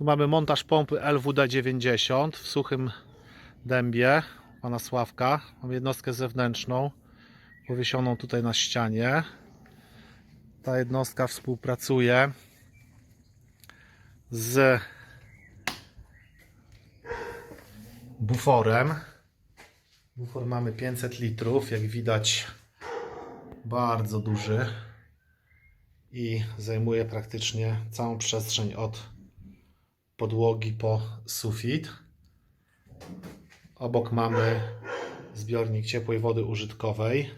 Tu mamy montaż pompy LWD-90 w suchym dębie pana Sławka. Mam jednostkę zewnętrzną powieszoną tutaj na ścianie. Ta jednostka współpracuje z buforem. Bufor mamy 500 litrów, jak widać bardzo duży i zajmuje praktycznie całą przestrzeń od podłogi po sufit. Obok mamy zbiornik ciepłej wody użytkowej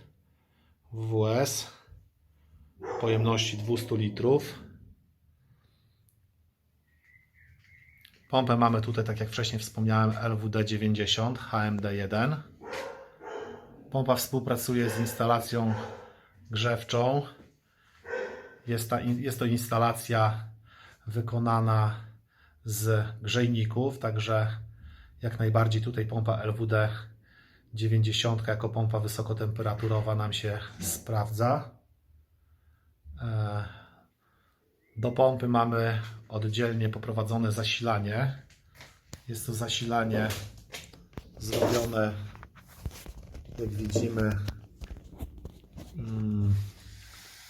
WWS pojemności 200 litrów. Pompę mamy tutaj, tak jak wcześniej wspomniałem, LWD-90 HMD1. Pompa współpracuje z instalacją grzewczą. Jest, ta, jest to instalacja wykonana z grzejników, także jak najbardziej tutaj pompa LWD 90 jako pompa wysokotemperaturowa nam się sprawdza. E, Do pompy mamy oddzielnie poprowadzone zasilanie. Jest to zasilanie zrobione, jak widzimy, mm,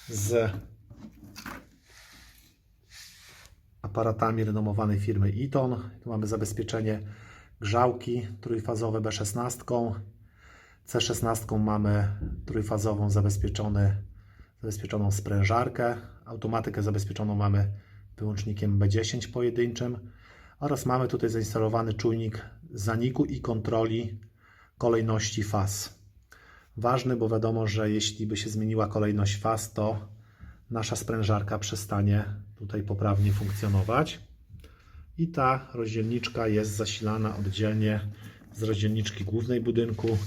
z aparatami renomowanej firmy Eaton. Tu mamy zabezpieczenie grzałki trójfazowe B16. C16 mamy trójfazową zabezpieczony, zabezpieczoną sprężarkę. Automatykę zabezpieczoną mamy wyłącznikiem B10 pojedynczym. Oraz mamy tutaj zainstalowany czujnik zaniku i kontroli kolejności faz. Ważny, bo wiadomo, że jeśli by się zmieniła kolejność faz, to nasza sprężarka przestanie tutaj poprawnie funkcjonować. I ta rozdzielniczka jest zasilana oddzielnie z rozdzielniczki głównej budynku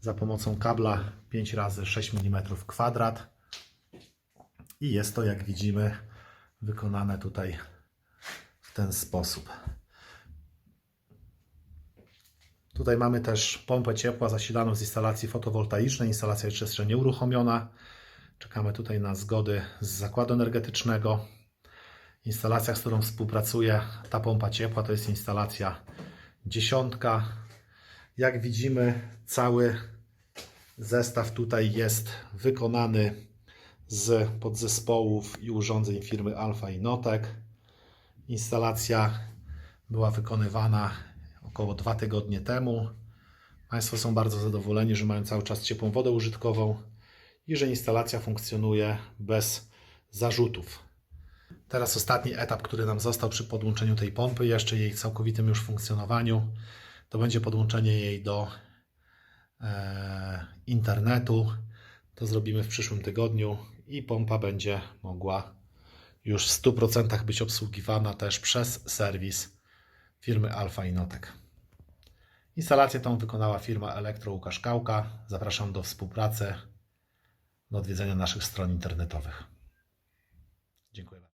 za pomocą kabla 5 razy 6 mm kwadrat. I jest to, jak widzimy, wykonane tutaj w ten sposób. Tutaj mamy też pompę ciepła zasilaną z instalacji fotowoltaicznej. Instalacja jest jeszcze nieuruchomiona. Czekamy tutaj na zgody z zakładu energetycznego. Instalacja, z którą współpracuje ta pompa ciepła, to jest instalacja dziesiątka. Jak widzimy, cały zestaw tutaj jest wykonany z podzespołów i urządzeń firmy Alfa i Notek. Instalacja była wykonywana około dwa tygodnie temu. Państwo są bardzo zadowoleni, że mają cały czas ciepłą wodę użytkową i że instalacja funkcjonuje bez zarzutów. Teraz ostatni etap, który nam został przy podłączeniu tej pompy, jeszcze jej całkowitym już funkcjonowaniu, to będzie podłączenie jej do e, internetu. To zrobimy w przyszłym tygodniu i pompa będzie mogła już w 100% być obsługiwana też przez serwis firmy Alfa Inotek. Instalację tą wykonała firma Elektro Łukasz Kałka. Zapraszam do współpracy, do odwiedzenia naszych stron internetowych. Dziękuję.